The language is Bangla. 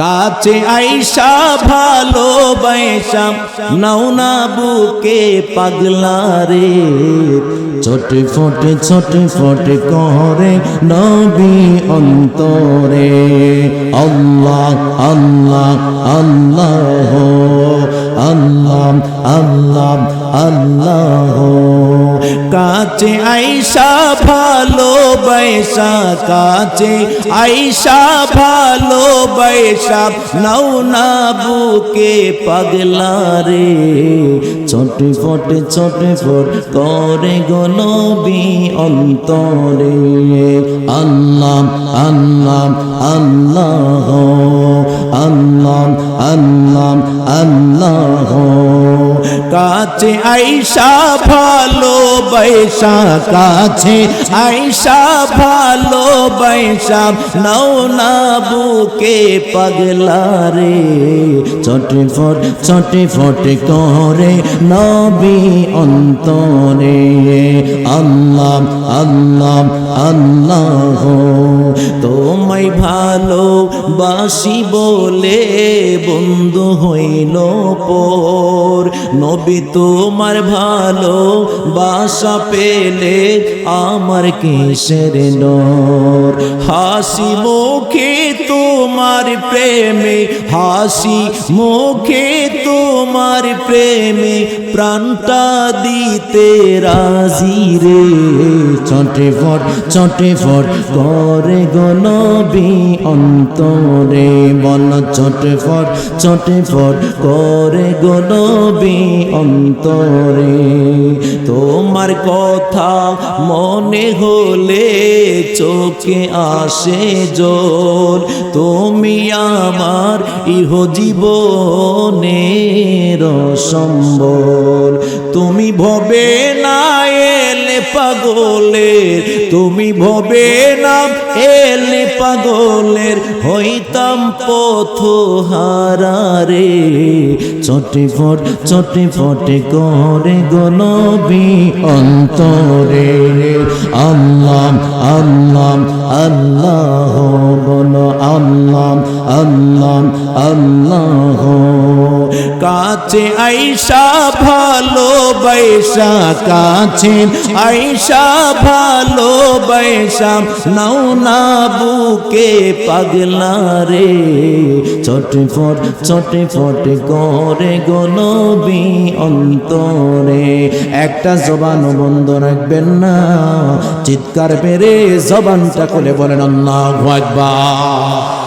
কাছে আইসা ভালো বাইসাম নাও না বুকে পাগলা রে। ছোটে ফোটে ছোটে ফোটে করে নবী অন্তরে। আল্লাহ আল্লাহ আল্লাহ আল্লাহ আল্লাহ আল্লাহ। কাছে আইসা ভালো বাইসা কাছে আইসা ভালো বাইসা নাও না বুকে পাগলা রে। ছোটে ফোটে, ছোটে ফোট করে গনবি অন্তরে। আল্লাহ আল্লাহ আল্লাহ আল্লাহ আল্লাহ আল্লাহ। কাছে আইসা ভালো, বৈশা কাছে আইসা ভালো, বৈশা নাও না বুকে পাগলা রে। চটে ফট চটে ফট করে নবী অন্তরে। আল্লাহ আল্লাহ আল্লাহ, তোমায় ভালো বাসি বলে বন্ধু হইল পর। নবী, তোমার ভালো বাসা পেলে আমার কিসের ডর হাসি মুখে তোমার প্রেমে, হাসি মুখে তোমার প্রেমে প্রাণটা দিতে রাজি রে। চটে ফট চটে ফট করে গনবি অন্তরে। বল চটে ফট চটে ফট করে গনবি অন্তরে। তোমার কথা মনে হলে চোখে আসে জোর। তুমি আমার ইহ জীবনের সম্বল তুমি ভবে না পাগলের, তুমি ভবে না, এলে পাগলের, হইতাম পথ হারারে। চটে ফট, চটে ফটে করে গনবি অন্তরে। আল্লাহ আল্লাহ আল্লাহ বলো আল্লাহ আল্লাহ আল্লাহ কাছে আইসা ভালো বৈশা কাছে আইসা ভালো বৈশা, নাও না বুকে পাগলা রে। চটে ফট চটে ফটে করে গনবি অন্তরে। একটা জবান বন্ধ রাখবেন না। চিৎকার পেরে জবানটা খুলে বলেন, আল্লাহু আকবার।